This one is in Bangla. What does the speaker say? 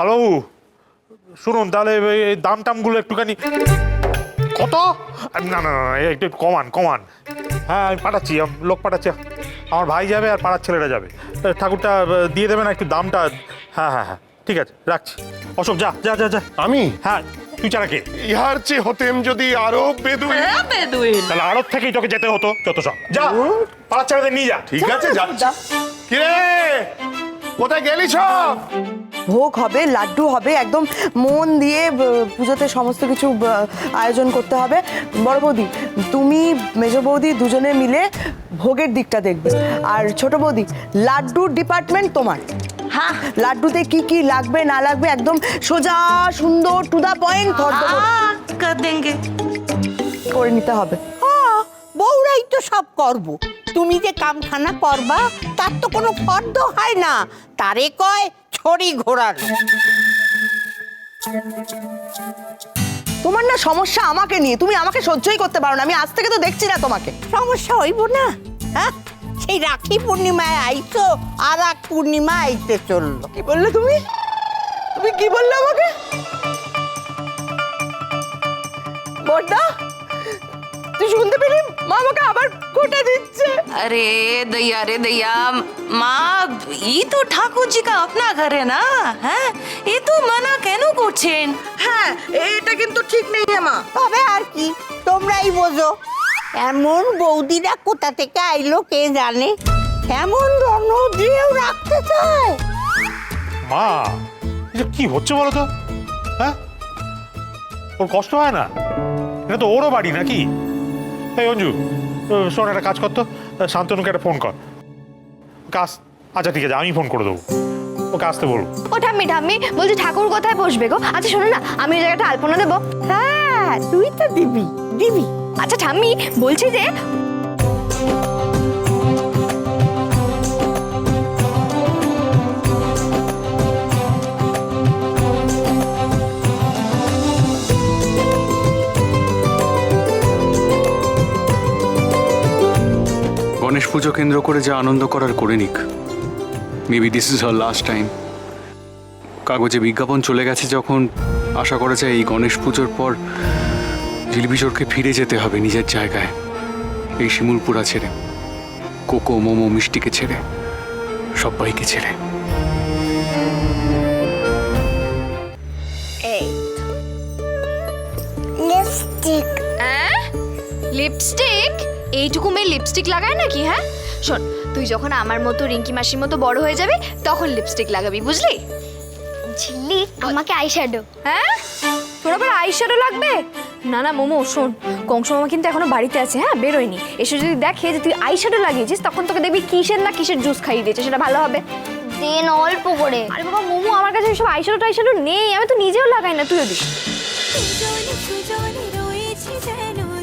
হ্যালো শুনুন তাহলে এই দাম টামগুলো একটুখানি কত? না না না একটু কমান কমান। হ্যাঁ আমি পাঠাচ্ছি আমি লোক পাঠাচ্ছি। আমার ভাই যাবে আর পাড়ার ছেলেরা যাবে। ঠাকুরটা দিয়ে দেবে না একটু দামটা। হ্যাঁ হ্যাঁ হ্যাঁ ঠিক আছে রাখছি। অশোক যা যা যা যা। আমি? হ্যাঁ তুই চারা কে? ইহার চেয়ে হতেম যদি আরও বেদুই হ্যাঁ বেদুইন। তাহলে আড়ত থেকেই তোকে যেতে হতো যত সব। যা পাড়ার ছেলেদের নিয়ে যা। ঠিক আছে যাচ্ছি। কিরে? কোথায় গেলি সব? ভোগ হবে লাড্ডু হবে একদম মন দিয়ে পুজোতে সমস্ত কিছু আয়োজন করতে হবে। বড় বৌদি তুমি মেজ বৌদি দুজনে মিলে ভোগের দিকটা দেখবে। আর ছোট বৌদি লাড্ডুর ডিপার্টমেন্ট তোমার। হ্যাঁ। লাড্ডুতে কি কি লাগবে না লাগবে একদম সোজা সুন্দর টু দা পয়েন্ট করে নিতে হবে। হ্যাঁ, বউরাই তো সব করব। তুমি যে কামখানা করবা তার তো কোনো ফর্দ হয় না। তারে কয় ছড়ি ঘোরানো তোমার না সমস্যা আমাকে নিয়ে তুমি আমাকে সহ্যই করতে পারো না আমি আজ থেকে তো দেখছি না তোমাকে। সমস্যা হইব না হ্যাঁ? সেই রাখি পূর্ণিমায় আইছো আর এক পূর্ণিমা আইতে চলল। কি বললে তুমি? তুমি কি বললে আমাকে? তুই শুনতে পেলি? মা আমাকে আবার কোটা দিচ্ছে अरे दैया रे दैया माँ ये तो ठाकुर जी का अपना घर है ना हैं ये तो मना কেন করছেন হ্যাঁ এটা কিন্তু ঠিক নেই হে মা তবে আর কি তোমরাই বোঝো এমন বৌদিরা কোথা থেকে আইলো কে জানে এমন রণদ্রিয়েও রাখতে চায় মা এটা কি হচ্ছে বলো তো হ্যাঁ ওর কষ্ট হয় না এটা তো ওরও বাড়ি নাকি এই অঞ্জু ও, শোন একটা কাজ করতো শান্তনুকে একটা ফোন কর। কাজ আচ্ছা ঠিক আছে আমি ফোন করে দেবো। ওকে আসতে বলো। ও ঠাম্মি ঠাম্মি বলছি ঠাকুর কোথায় বসবে গো? আচ্ছা শোনো না আমি ওই জায়গাটা আলপনা দেবো। হ্যাঁ তুই তো দিবি দিবি। আচ্ছা ঠাম্মি বলছি যে গণেশ পুজো কেন্দ্র করে যা আনন্দ করার করে নিক। Maybe this is her last time কাগজে বিজ্ঞাপন চলে গেছে যখন আশা করা যায় এই গণেশ পুজোর পর জিলিপিচোরকে ফিরে যেতে হবে নিজের জায়গায়। এই শিমুলপুরা ছেড়ে কোকো মোমো মিষ্টিকে ছেড়ে সবাইকে ছেড়ে। লিপস্টিক এইটুকু মেয়ে লিপস্টিক লাগায় নাকি হ্যাঁ? শোন তুই যখন আমার মতো রিঙ্কি মাসির মতো বড় হয়ে যাবে তখন লিপস্টিক লাগাবি বুঝলি? ঝিল্লি আমাকে আইশ্যাডো হ্যাঁ? তোর আবার আইশ্যাডো লাগবে? না না মোমো শোন কংস মামা কিন্তু এখনও বাড়িতে আছে হ্যাঁ বেরোয়নি। এসে যদি দেখে যে তুই আইশ্যাডো লাগিয়েছিস তখন তোকে দেখবি কিসের না কিসের জুস খাইয়ে দিয়েছে সেটা ভালো হবে। দেন অল্প করে। আরে বাবা মোমো আমার কাছে সব আইশ্যাডো টাইশ্যাডো নেই আমি তো নিজেও লাগাই না তুইও দিস।